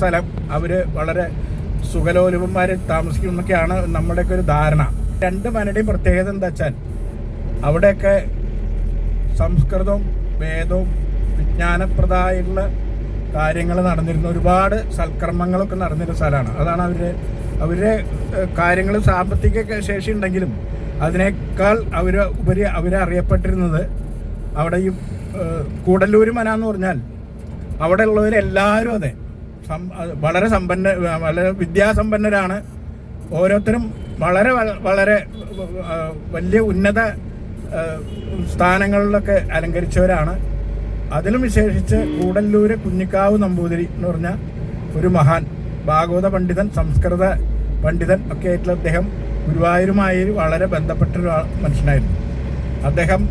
സ്ഥലം. അവർ വളരെ സുഖലോലുപന്മാർ താമസിക്കുന്നൊക്കെയാണ് നമ്മുടെയൊക്കെ ഒരു ധാരണ. രണ്ട് മനയുടെയും പ്രത്യേകത എന്താ വെച്ചാൽ അവിടെയൊക്കെ സംസ്കൃതവും വേദവും വിജ്ഞാനപ്രദായുള്ള കാര്യങ്ങൾ നടന്നിരുന്ന ഒരുപാട് സൽക്കർമ്മങ്ങളൊക്കെ നടന്നിരുന്ന സ്ഥലമാണ്. അതാണ് അവരുടെ അവരുടെ കാര്യങ്ങൾ സാമ്പത്തിക ശേഷി ഉണ്ടെങ്കിലും അതിനേക്കാൾ അവർ ഉപരി അവരെ അറിയപ്പെട്ടിരുന്നത് അവിടെ ഈ കൂടല്ലൂർ മന എന്ന് പറഞ്ഞാൽ അവിടെ ഉള്ളവരെല്ലാവരും അത്. വളരെ സമ്പന്ന വളരെ വിദ്യാസമ്പന്നരാണ്. ഓരോരുത്തരും വളരെ വളരെ വലിയ ഉന്നത സ്ഥാനങ്ങളിലൊക്കെ അലങ്കരിച്ചവരാണ്. അതിലും വിശേഷിച്ച് കൂടല്ലൂര് കുഞ്ഞിക്കാവ് നമ്പൂതിരി എന്ന് പറഞ്ഞ ഒരു മഹാൻ ഭാഗവത പണ്ഡിതൻ സംസ്കൃത പണ്ഡിതൻ ഒക്കെ ആയിട്ടുള്ള അദ്ദേഹം ഗുരുവായൂരുമായി വളരെ ബന്ധപ്പെട്ട ഒരു മനുഷ്യനായിരുന്നു. അദ്ദേഹം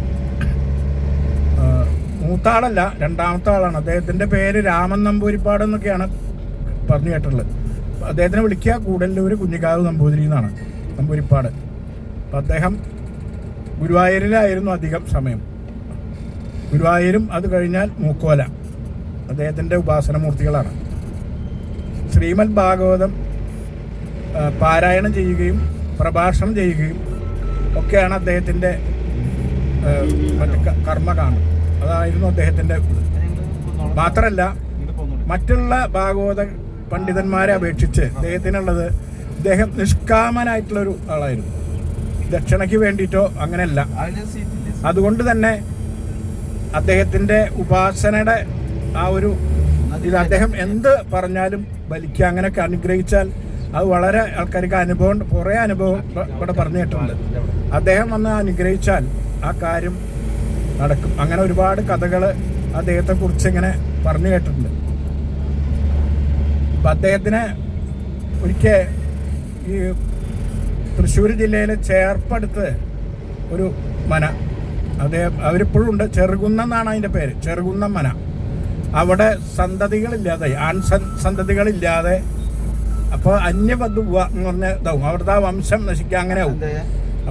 മൂത്താളല്ല രണ്ടാമത്തെ ആളാണ്. അദ്ദേഹത്തിന്റെ പേര് രാമൻ നമ്പൂരിപ്പാട് എന്നൊക്കെയാണ് പറഞ്ഞു കേട്ടിട്ടുള്ളത്. അദ്ദേഹത്തിനെ വിളിക്കുക കൂടല്ലൂർ കുഞ്ഞിക്കാവ് നമ്പൂതിരി എന്നാണ്. നമ്പൂരിപ്പാട്. അപ്പം അദ്ദേഹം ഗുരുവായൂരിലായിരുന്നു അധികം സമയം. ഗുരുവായൂരും അത് കഴിഞ്ഞാൽ മൂക്കോല. അദ്ദേഹത്തിന്റെ ഉപാസനമൂർത്തികളാണ് ശ്രീമദ് ഭാഗവതം പാരായണം ചെയ്യുകയും പ്രഭാഷണം ചെയ്യുകയും ഒക്കെയാണ് അദ്ദേഹത്തിന്റെ കർമ്മ മറ്റ് ക- കർമ്മകാണ്ഡം അതായിരുന്നു അദ്ദേഹത്തിന്റെ മാത്രമല്ല മറ്റുള്ള ഭാഗവത പണ്ഡിതന്മാരെ അപേക്ഷിച്ച് അദ്ദേഹത്തിനുള്ളത് അദ്ദേഹം നിഷ്കാമനായിട്ടുള്ളൊരു ആളായിരുന്നു. ദക്ഷിണയ്ക്ക് വേണ്ടിയിട്ടോ അങ്ങനെയല്ല. അതുകൊണ്ട് തന്നെ അദ്ദേഹത്തിന്റെ ഉപാസനയുടെ ആ ഒരു ഇത് അദ്ദേഹം എന്ത് പറഞ്ഞാലും വലിക്കുക അങ്ങനെയൊക്കെ അനുഗ്രഹിച്ചാൽ അത് വളരെ ആൾക്കാർക്ക് അനുഭവം കുറേ അനുഭവം ഇവ- ഇവിടെ പറഞ്ഞു കേട്ടിട്ടുണ്ട്. അദ്ദേഹം വന്ന് അനുഗ്രഹിച്ചാൽ ആ കാര്യം നടക്കും. അങ്ങനെ ഒരുപാട് കഥകൾ അദ്ദേഹത്തെക്കുറിച്ച് ഇങ്ങനെ പറഞ്ഞു കേട്ടിട്ടുണ്ട്. അപ്പം അദ്ദേഹത്തിന് ഒരിക്കൽ ഈ തൃശ്ശൂർ ജില്ലയിലെ ചേർപ്പടുത്ത് ഒരു മന. അദ്ദേഹം അവരിപ്പോഴും ഉണ്ട്. ചെറുകുന്നം എന്നാണ് അതിന്റെ പേര്. ചെറുകുന്നം മന. അവിടെ സന്തതികളില്ലാതെ ആൺ സന്തതികളില്ലാതെ അപ്പോൾ അന്യബന്ധു എന്ന് പറഞ്ഞ ഇതാവും. അവിടുത്തെ ആ വംശം നശിക്കുക അങ്ങനെ ആവും.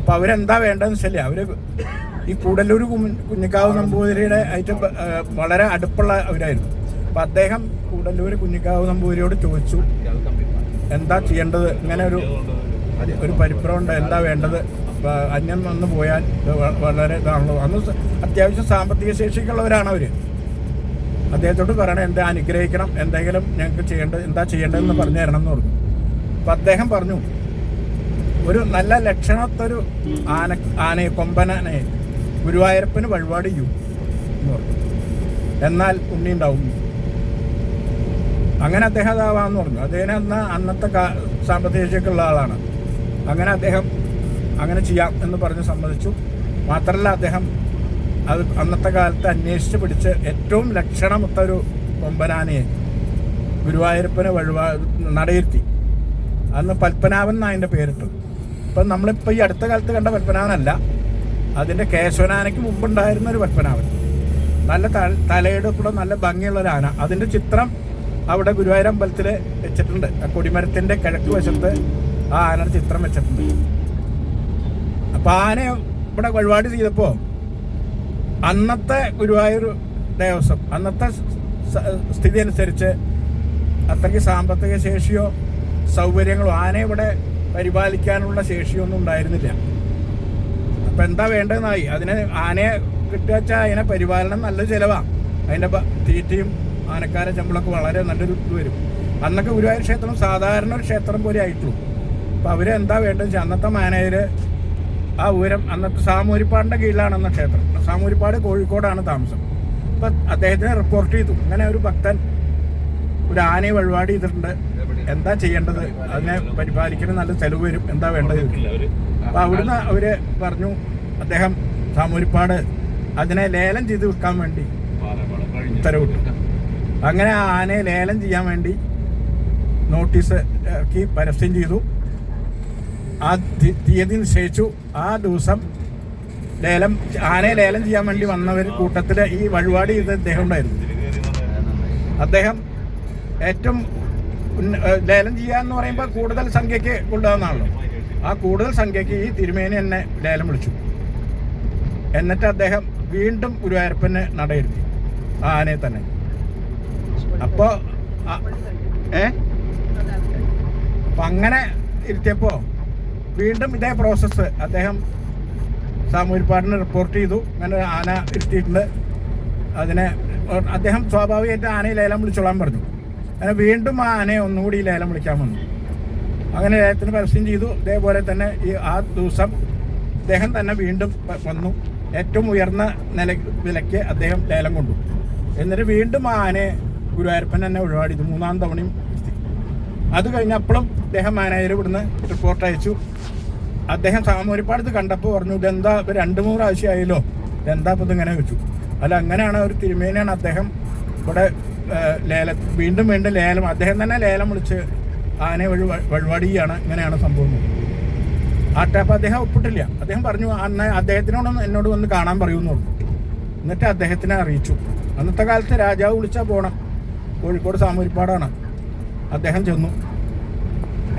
അപ്പോൾ അവരെന്താ വേണ്ടതെന്ന് വെച്ചാൽ അവർ ഈ കൂടല്ലൂർ കുഞ്ഞ് കുഞ്ഞിക്കാവ് നമ്പൂതിരിയുടെ ആയിട്ട് വളരെ അടുപ്പുള്ള അവരായിരുന്നു. അപ്പം അദ്ദേഹം കൂടല്ലൂർ കുഞ്ഞിക്കാവ് നമ്പൂരിയോട് ചോദിച്ചു. എന്താ ചെയ്യേണ്ടത്? ഇങ്ങനെ ഒരു ഒരു പരിഭ്രമുണ്ട് എന്താ വേണ്ടത്? അന്യം വന്ന് പോയാൽ വളരെ ഇതാണല്ലോ. അന്ന് അത്യാവശ്യം സാമ്പത്തിക ശേഷിക്കുള്ളവരാണ് അവർ അദ്ദേഹത്തോട് പറയണം എന്താ അനുഗ്രഹിക്കണം? എന്തെങ്കിലും ഞങ്ങൾക്ക് ചെയ്യേണ്ടത് എന്താ ചെയ്യേണ്ടതെന്ന് പറഞ്ഞു തരണം എന്ന് പറഞ്ഞു. അപ്പം അദ്ദേഹം പറഞ്ഞു ഒരു നല്ല ലക്ഷണത്തൊരു ആന ആനയെ കൊമ്പനാനെ ഗുരുവായൂരപ്പന് വഴിപാട് ചെയ്യൂ എന്ന് പറഞ്ഞു. എന്നാൽ ഉണ്ണി ഉണ്ടാവും അങ്ങനെ അദ്ദേഹം അതാവാന്ന് പറഞ്ഞു. അദ്ദേഹം അന്ന് അന്നത്തെ സാമ്പത്തിക ശേഷിയൊക്കെയുള്ള ആളാണ്. അങ്ങനെ അദ്ദേഹം അങ്ങനെ ചെയ്യാം എന്ന് പറഞ്ഞ് സമ്മതിച്ചു. മാത്രമല്ല അദ്ദേഹം അത് അന്നത്തെ കാലത്ത് അന്വേഷിച്ച് പിടിച്ച് ഏറ്റവും ലക്ഷണമൊത്ത ഒരു കൊമ്പനാനയെ ഗുരുവായൂരപ്പനെ വഴിവാ നടയിരുത്തി. അന്ന് പത്മനാഭൻ എന്നാണ് അതിന്റെ പേരിട്ടത്. ഇപ്പം നമ്മളിപ്പോൾ ഈ അടുത്ത കാലത്ത് കണ്ട പത്മനാഭനല്ല. അതിന്റെ കേശവനാനയ്ക്ക് മുമ്പുണ്ടായിരുന്ന ഒരു പത്മനാഭൻ. നല്ല തലയുടെ കൂടെ നല്ല ഭംഗിയുള്ള ഒരു ആന. അതിന്റെ ചിത്രം അവിടെ ഗുരുവായൂർ അമ്പലത്തിൽ വെച്ചിട്ടുണ്ട്. ആ കൊടിമരത്തിന്റെ കിഴക്ക് വശത്ത് ആ ആനയുടെ ചിത്രം വെച്ചിട്ടുണ്ട്. അപ്പം ആന ഇവിടെ വഴിപാട് ചെയ്തപ്പോൾ അന്നത്തെ ഗുരുവായൂർ ദേവസ്വം അന്നത്തെ സ്ഥിതി അനുസരിച്ച് അത്രയ്ക്ക് സാമ്പത്തിക ശേഷിയോ സൗകര്യങ്ങളോ ആന ഇവിടെ പരിപാലിക്കാനുള്ള ശേഷിയോ ഒന്നും ഉണ്ടായിരുന്നില്ല. അപ്പം എന്താ വേണ്ടതെന്നായി? അതിനെ ആനയെ കിട്ടുക വെച്ചാൽ അതിനെ പരിപാലനം നല്ല ചിലവാണ് അതിന്റെ ബ- തീറ്റയും ആനക്കാരെ ചമ്പളൊക്കെ വളരെ നല്ലൊരു ഇത് വരും. അന്നൊക്കെ ഗുരുവായൂർ ക്ഷേത്രം സാധാരണ ഒരു ക്ഷേത്രം പോലെ ആയിട്ടുള്ളൂ. അപ്പം അവരെന്താ വേണ്ടതെന്ന് വെച്ചാൽ അന്നത്തെ മാനേജർ ആ ഉയരം അന്നത്തെ സാമൂരിപ്പാടിന്റെ കീഴിലാണ് അന്ന ക്ഷേത്രം. സാമൂരിപ്പാട് കോഴിക്കോടാണ് താമസം. അപ്പം അദ്ദേഹത്തിന് റിപ്പോർട്ട് ചെയ്തു. അങ്ങനെ ഒരു ഭക്തൻ ഒരു ആനയെ വഴിപാട് ചെയ്തിട്ടുണ്ട്. എന്താ ചെയ്യേണ്ടത്? അതിനെ പരിപാലിക്കണം നല്ല ചെലവ് വരും. എന്താ വേണ്ടത്? അപ്പം അവിടുന്ന് അവർ പറഞ്ഞു അദ്ദേഹം സാമൂരിപ്പാട് അതിനെ ലേലം ചെയ്ത് വിൽക്കാൻ വേണ്ടി ഉത്തരവിട്ടു. അങ്ങനെ ആനയെ ലേലം ചെയ്യാൻ വേണ്ടി നോട്ടീസ് ഇറക്കി പരസ്യം ചെയ്തു. ആ തീയതി നിശ്ചയിച്ചു. ആ ദിവസം ലേലം ആനയെ ലേലം ചെയ്യാൻ വേണ്ടി വന്നവർ കൂട്ടത്തിൽ ഈ വഴിപാട് ചെയ്ത അദ്ദേഹം ഉണ്ടായിരുന്നു. അദ്ദേഹം ഏറ്റവും ലേലം ചെയ്യുക എന്ന് പറയുമ്പോൾ കൂടുതൽ സംഖ്യയ്ക്ക് കൊണ്ടുവന്നാണല്ലോ. ആ കൂടുതൽ സംഖ്യയ്ക്ക് ഈ തിരുമേനി എന്നെ ലേലം വിളിച്ചു. എന്നിട്ട് അദ്ദേഹം വീണ്ടും ഗുരുവായൂരപ്പന് നടയിരുത്തി. ആ ആനയെ തന്നെ. അപ്പോൾ ഏ? അപ്പം അങ്ങനെ ഇരുത്തിയപ്പോൾ വീണ്ടും ഇതേ പ്രോസസ്സ് അദ്ദേഹം സാമൂഹ്യപ്പാടിന് റിപ്പോർട്ട് ചെയ്തു. അങ്ങനെ ആന ഇരുത്തിയിട്ടുണ്ട്. അതിനെ അദ്ദേഹം സ്വാഭാവികമായിട്ട് ആനയെ ലേലം വിളിച്ചോളാൻ പറഞ്ഞു. അങ്ങനെ വീണ്ടും ആ ആനയെ ഒന്നുകൂടി ലേലം വിളിക്കാൻ വന്നു. അങ്ങനെ ലേലത്തിന് പരസ്യം ചെയ്തു. ഇതേപോലെ തന്നെ ഈ ആ ദിവസം അദ്ദേഹം തന്നെ വീണ്ടും വന്നു. ഏറ്റവും ഉയർന്ന നില വിലയ്ക്ക് അദ്ദേഹം ലേലം കൊണ്ടു. എന്നിട്ട് വീണ്ടും ആ ആനയെ ഗുരുവായൂരപ്പൻ തന്നെ ഒഴിവാടി ഇത് മൂന്നാം തവണയും അത് അത് കഴിഞ്ഞപ്പോഴും അദ്ദേഹം മാനേജർ ഇവിടുന്ന് റിപ്പോർട്ട് അയച്ചു. അദ്ദേഹം സാമൂരിപ്പാടത്ത് കണ്ടപ്പോൾ പറഞ്ഞു ഇതെന്താ ഇപ്പൊ രണ്ട് മൂന്ന് പ്രാവശ്യമായല്ലോ ഇതെന്താ ഇപ്പം ഇതിങ്ങനെ വെച്ചു അല്ല അങ്ങനെയാണ് ഒരു തിരുമേനിയാണ് അദ്ദേഹം ഇവിടെ ലേല വീണ്ടും വീണ്ടും ലേലം അദ്ദേഹം തന്നെ ലേലം വിളിച്ച് ആനയെ വഴി വഴിപാടിയാണ് ഇങ്ങനെയാണ് സംഭവം ടാപ്പ് അദ്ദേഹം ഒപ്പിട്ടില്ല. അദ്ദേഹം പറഞ്ഞു അന്ന് അദ്ദേഹത്തിനോട് എന്നോട് വന്ന് കാണാൻ പറയുമെന്ന് എന്നിട്ട് അദ്ദേഹത്തിനെ അറിയിച്ചു. അന്നത്തെ കാലത്ത് രാജാവ് വിളിച്ചാൽ പോകണം കോഴിക്കോട് സാമൂരിപ്പാടാണ് അദ്ദേഹം ചെന്നു.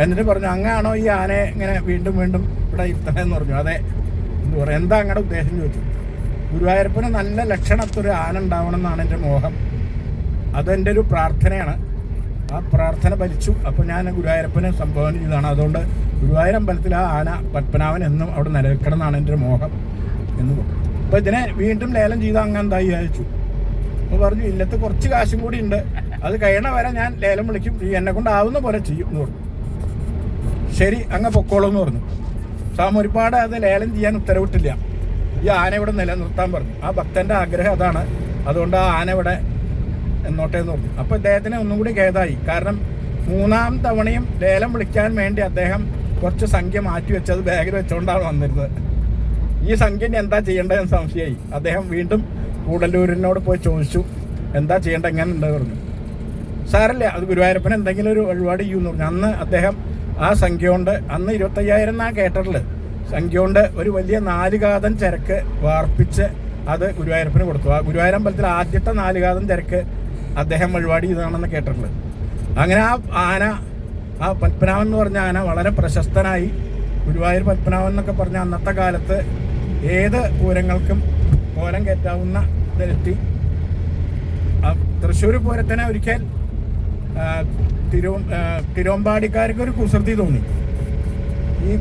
എന്നിട്ട് പറഞ്ഞു അങ്ങാണോ ഈ ആനയെ ഇങ്ങനെ വീണ്ടും വീണ്ടും ഇവിടെ ഇരുത്തണമെന്ന് പറഞ്ഞു? അതെ. എന്ന് പറയാം? എന്താ അങ്ങയുടെ ഉദ്ദേശം? ചോദിച്ചു. ഗുരുവായൂരപ്പന് നല്ല ലക്ഷണത്തൊരു ആന ഉണ്ടാവണം എന്നാണ് എന്റെ മോഹം. അതെന്റെ ഒരു പ്രാർത്ഥനയാണ്. ആ പ്രാർത്ഥന ഭരിച്ചു. അപ്പോൾ ഞാൻ ഗുരുവായൂരപ്പന് സംഭാവന ചെയ്തതാണ്. അതുകൊണ്ട് ഗുരുവായൂർ അമ്പലത്തിൽ ആ ആന പത്മനാഭൻ എന്നും അവിടെ നിലനിൽക്കണം എന്നാണ് എന്റെ മോഹം എന്ന് പറഞ്ഞു. അപ്പോൾ ഇതിനെ വീണ്ടും ലേലം ചെയ്ത് അങ്ങ് എന്തായി അയച്ചു അപ്പോൾ പറഞ്ഞു ഇല്ലത്ത് കുറച്ച് കാശും കൂടി ഉണ്ട്. അത് കഴിയണ വരെ ഞാൻ ലേലം വിളിക്കും. ഈ എന്നെ കൊണ്ടാവുന്ന പോലെ ചെയ്യും എന്ന് പറഞ്ഞു. ശരി അങ്ങ് പൊക്കോളൂ എന്ന് പറഞ്ഞു. സാം ഒരുപാട് അത് ലേലം ചെയ്യാൻ ഉത്തരവിട്ടില്ല. ഈ ആന ഇവിടെ നിലനിർത്താൻ പറഞ്ഞു. ആ ഭക്തന്റെ ആഗ്രഹം അതാണ്. അതുകൊണ്ട് ആ ആന ഇവിടെ എന്നോട്ടെ എന്ന് പറഞ്ഞു. അപ്പോൾ ഇദ്ദേഹത്തിന് ഒന്നും കൂടി ഖേദായി. കാരണം മൂന്നാം തവണയും ലേലം വിളിക്കാൻ വേണ്ടി അദ്ദേഹം കുറച്ച് സംഖ്യ മാറ്റി വെച്ചത് ബാഗിൽ വെച്ചുകൊണ്ടാണ് വന്നിരുന്നത്. ഈ സംഖ്യ എന്താ ചെയ്യേണ്ടതെന്ന് സംശയമായി. അദ്ദേഹം വീണ്ടും കൂടല്ലൂരിനോട് പോയി ചോദിച്ചു. എന്താ ചെയ്യേണ്ടത് എങ്ങനെ പറഞ്ഞു. സാരല്ല അത് ഗുരുവായൂരപ്പൻ എന്തെങ്കിലും ഒരു വഴിപാട് ചെയ്യുമെന്ന് പറഞ്ഞു. അന്ന് അദ്ദേഹം ആ സംഖ്യ കൊണ്ട് അന്ന് ഇരുപത്തയ്യായിരം എന്നാ കേട്ടിട്ടുള്ളത്. സംഖ്യ കൊണ്ട് ഒരു വലിയ നാലുകാതൻ ചരക്ക് വാർപ്പിച്ച് അത് ഗുരുവായൂരപ്പന് കൊടുത്തു. ആ ഗുരുവായൂരമ്പലത്തിൽ ആദ്യത്തെ നാലുകാതൻ ചരക്ക് അദ്ദേഹം വഴിപാട് ചെയ്തതാണെന്ന് കേട്ടിട്ടുള്ളത്. അങ്ങനെ ആ ആന ആ പത്മനാഭൻ എന്ന് പറഞ്ഞ ആന വളരെ പ്രശസ്തനായി. ഗുരുവായൂർ പത്മനാഭൻ എന്നൊക്കെ പറഞ്ഞ അന്നത്തെ കാലത്ത് ഏത് പൂരങ്ങൾക്കും കോലം കയറ്റാവുന്ന ആ തൃശ്ശൂർ പൂരത്തിനെ ഒരിക്കൽ തിരു തിരുവമ്പാടിക്കാർക്ക് ഒരു കുസൃതി തോന്നി. ഈ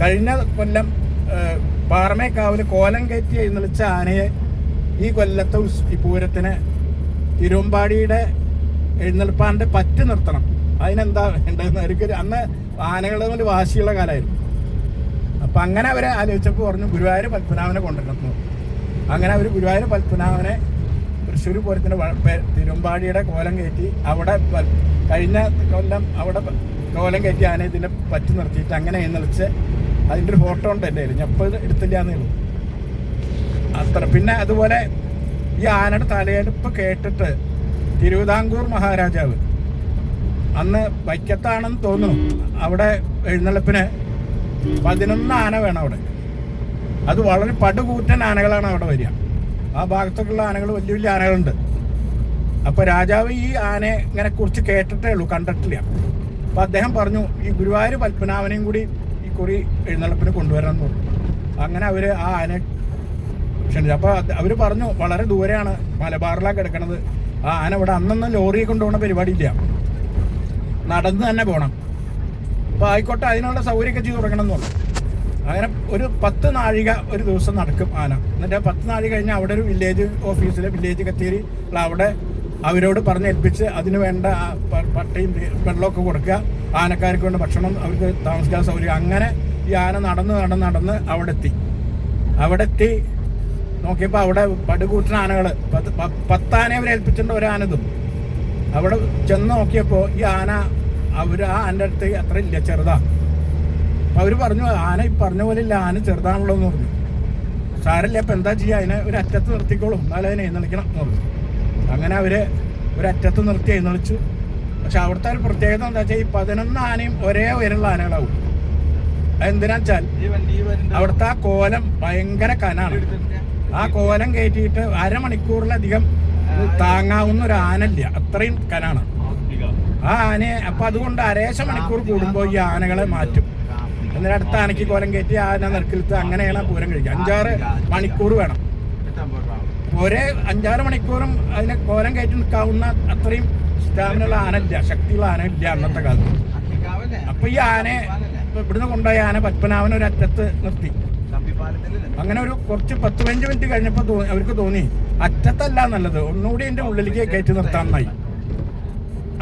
കഴിഞ്ഞ കൊല്ലം പാറമേക്കാവിൽ കോലം കയറ്റി എഴുന്നള്ളിച്ച ആനയെ ഈ കൊല്ലത്തെ ഈ പൂരത്തിന് തിരുവമ്പാടിയുടെ എഴുന്നള്ളിപ്പാന്റെ പറ്റ് നിർത്തണം. അതിനെന്താ വേണ്ടതെന്ന് അവർക്ക് അന്ന് ആനകളുടെ തമ്മിൽ വാശിയുള്ള കാലമായിരുന്നു. അപ്പം അങ്ങനെ അവരെ ആലോചിച്ചപ്പോൾ പറഞ്ഞു ഗുരുവായൂർ പത്മനാഭനെ കൊണ്ടുവരണം അങ്ങനെ അവർ ഗുരുവായൂർ പത്മനാഭനെ തൃശ്ശൂർ പൂരത്തിന് തിരുമ്പാടിയുടെ കോലം കയറ്റി അവിടെ കഴിഞ്ഞ കൊല്ലം അവിടെ കോലം കയറ്റി ആന ഇതിനെ പറ്റി നിർത്തിയിട്ട് അങ്ങനെ എഴുന്നള്ളിച്ച് അതിന്റെ ഒരു ഫോട്ടോ ഉണ്ട് എന്റെ കയ്യിൽ ഞാൻ ഇപ്പോൾ എടുത്തില്ല എന്നേ ഉള്ളൂ. അത്ര. പിന്നെ അതുപോലെ ഈ ആനയുടെ തലയെടുപ്പ് കേട്ടിട്ട് തിരുവിതാംകൂർ മഹാരാജാവ് അന്ന് വൈക്കത്താണെന്ന് തോന്നുന്നു. അവിടെ എഴുന്നള്ളിപ്പിന് പതിനൊന്ന് ആന വേണം അവിടെ. അത് വളരെ പടുകൂറ്റൻ ആനകളാണ് അവിടെ വരിക. ആ ഭാഗത്തൊക്കെയുള്ള ആനകൾ വലിയ വലിയ ആനകളുണ്ട്. അപ്പൊ രാജാവ് ഈ ആനയെ ഇങ്ങനെ കുറിച്ച് കേട്ടിട്ടേ ഉള്ളൂ കണ്ടിട്ടില്ല. അപ്പൊ അദ്ദേഹം പറഞ്ഞു ഈ ഗുരുവായൂർ പത്മനാഭനെയും കൂടി ഈ കുറി എഴുന്നള്ളപ്പിന് കൊണ്ടുവരണം എന്ന് പറഞ്ഞു. അങ്ങനെ അവർ ആ ആന ക്ഷണിച്ചു. അപ്പൊ അത് അവർ പറഞ്ഞു വളരെ ദൂരെയാണ് മലബാറിലാണ് കിടക്കണത്. ആ ആന ഇവിടെ അന്നൊന്നും ലോറിയെ കൊണ്ടുപോകുന്ന പരിപാടിയില്ല. നടന്ന് തന്നെ പോകണം അപ്പൊ ആയിക്കോട്ടെ അതിനുള്ള സൗകര്യമൊക്കെ ചെയ്ത് തുടങ്ങണം എന്ന് പറഞ്ഞു. അങ്ങനെ ഒരു പത്ത് നാഴിക ഒരു ദിവസം നടക്കും ആന. എന്നിട്ട് പത്ത് നാഴിക കഴിഞ്ഞാൽ അവിടെ ഒരു വില്ലേജ് ഓഫീസിലെ വില്ലേജ് കച്ചേരി അവിടെ അവരോട് പറഞ്ഞേൽപ്പിച്ച് അതിന് വേണ്ട പട്ടയും വെള്ളമൊക്കെ കൊടുക്കുക. ആനക്കാർക്ക് വേണ്ട ഭക്ഷണം അവർക്ക് താമസിക്കാൻ സൗകര്യം. അങ്ങനെ ഈ ആന നടന്ന് നടന്ന് നടന്ന് അവിടെ എത്തി അവിടെ എത്തി നോക്കിയപ്പോൾ അവിടെ പടുകൂറ്റൻ ആനകൾ പത്ത് പത്താനയെ അവർ ഏൽപ്പിച്ചിട്ടുണ്ട് ഒരു ആനതും അവിടെ ചെന്ന് നോക്കിയപ്പോൾ ഈ ആന അവർ ആ ആന്റെ അടുത്ത് അത്ര ഇല്ല ചെറുതാ. അവർ പറഞ്ഞു ആന ഈ പറഞ്ഞ പോലെ ഇല്ല ആന ചെറുതാണല്ലോ എന്ന് പറഞ്ഞു. സാരല്ല അപ്പം എന്താ ചെയ്യുക അതിനെ ഒരു അറ്റത്ത് നിർത്തിക്കോളും. എന്നാലും അതിനെ എഴുന്നള്ളിക്കണം എന്ന് പറഞ്ഞു. അങ്ങനെ അവർ ഒരു അറ്റത്ത് നിർത്തി എഴുന്നള്ളിച്ചു. പക്ഷെ അവിടുത്തെ ഒരു പ്രത്യേകത എന്താ വെച്ചാൽ ഈ പതിനൊന്ന് ആനയും ഒരേ ഉയരമുള്ള ആനകളാവും. അതെന്തിനാ വെച്ചാൽ അവിടുത്തെ ആ കോലം ഭയങ്കര കനാണ്. ആ കോലം കയറ്റിയിട്ട് അരമണിക്കൂറിലധികം താങ്ങാവുന്ന ഒരു ആനല്ല അത്രയും കനാണ്. ആ ആനയെ അപ്പൊ അതുകൊണ്ട് അരേശ മണിക്കൂർ കൂടുമ്പോൾ ഈ ആനകളെ മാറ്റും. എന്നിട്ട് അടുത്ത ആനയ്ക്ക് കോലം കയറ്റി ആന നെറുക്കിലത്ത് അങ്ങനെയാണ് പൂരം കഴിക്കുക. അഞ്ചാറ് മണിക്കൂർ വേണം. ഒരേ അഞ്ചാറ് മണിക്കൂറും അതിനെ കോലം കയറ്റി നിൽക്കാവുന്ന അത്രയും സ്റ്റാമിനുള്ള ആന ഇല്ല ശക്തിയുള്ള ആന ഇല്ല അന്നത്തെ കാലത്ത്. അപ്പൊ ഈ ആനയെ ഇവിടുന്ന് കൊണ്ടുപോയ ആന പത്മനാഭൻ ഒരു അറ്റത്ത് നിർത്തി. അങ്ങനെ ഒരു കുറച്ച് പത്ത് പതിനഞ്ച് മിനിറ്റ് കഴിഞ്ഞപ്പോൾ അവർക്ക് തോന്നി അറ്റത്തല്ല നല്ലത്. ഒന്നുകൂടി എന്റെ ഉള്ളിലേക്ക് കയറ്റി നിർത്താമെന്നായി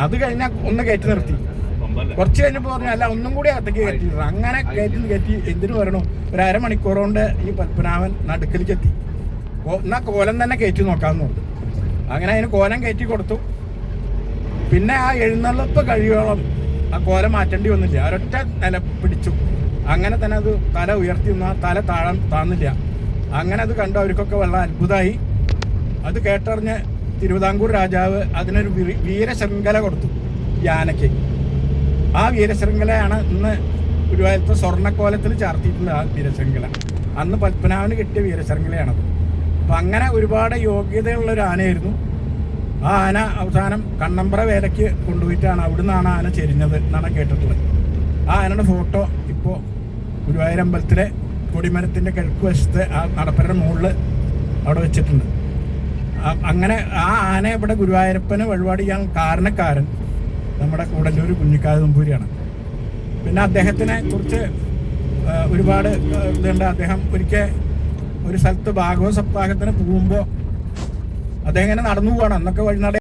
അത് കഴിഞ്ഞാൽ ഒന്ന് കയറ്റി നിർത്തി. കുറച്ച് കഴിഞ്ഞപ്പോൾ പറഞ്ഞു അല്ല ഒന്നും കൂടി അകത്തേക്ക് കയറ്റി. അങ്ങനെ കയറ്റി കയറ്റി എന്തിനു പറയണു? ഒരു അരമണിക്കൂർ കൊണ്ട് ഈ പത്മനാഭൻ നടുക്കലേക്ക് എത്തി. എന്നാ കോലം തന്നെ കയറ്റി നോക്കാമെന്ന് പറഞ്ഞു. അങ്ങനെ അതിന് കോലം കയറ്റി കൊടുത്തു. പിന്നെ ആ എഴുന്നള്ളപ്പ് കഴിയോളം ആ കോലം മാറ്റേണ്ടി വന്നില്ല. ഒരൊറ്റ നില പിടിച്ചു. അങ്ങനെ തന്നെ അത് തല ഉയർത്തി നിന്ന്. ആ തല താഴാൻ താന്നില്ല. അങ്ങനെ അത് കണ്ടു അവർക്കൊക്കെ വളരെ അത്ഭുതമായി. അത് കേട്ടറിഞ്ഞ് തിരുവിതാംകൂർ രാജാവ് അതിനൊരു വീരശൃംഖല കൊടുത്തു. ഈ ആനയ്ക്ക് ആ വീരശൃംഖലയാണ് ഇന്ന് ഗുരുവായൂരത്തെ സ്വർണക്കോലത്തിൽ ചാർത്തിയിട്ടുള്ള ആ വീരശൃംഖല. അന്ന് പത്മനാഭന് കിട്ടിയ വീരശൃംഖലയാണത്. അപ്പം അങ്ങനെ ഒരുപാട് യോഗ്യതയുള്ള ഒരു ആനയായിരുന്നു. ആ ആന അവസാനം കണ്ണമ്പ്ര വേലയ്ക്ക് കൊണ്ടുപോയിട്ടാണ് അവിടുന്നാണ് ആന ചെരിഞ്ഞത് എന്നാണ് കേട്ടിട്ടുള്ളത്. ആ ആനയുടെ ഫോട്ടോ ഇപ്പോൾ ഗുരുവായൂരമ്പലത്തിലെ കൊടിമരത്തിന്റെ കിഴക്ക് വശത്ത് ആ നടപ്പരുടെ മുകളിൽ അവിടെ വെച്ചിട്ടുണ്ട്. അങ്ങനെ ആ ആന ഇവിടെ ഗുരുവായൂരപ്പന് വഴിപാട് ചെയ്യാൻ കാരണക്കാരൻ നമ്മുടെ കൂടല്ലൂർ കുഞ്ഞിക്കാത് നമ്പൂരിയാണ്. പിന്നെ അദ്ദേഹത്തിനെ കുറിച്ച് ഒരുപാട് ഇതുണ്ട്. അദ്ദേഹം ഒരിക്കൽ ഒരു സ്ഥലത്ത് ഭാഗവത സപ്താഹത്തിന് പോകുമ്പോൾ അദ്ദേഹം ഇങ്ങനെ നടന്നു പോവാണ്. അന്നൊക്കെ വഴിനട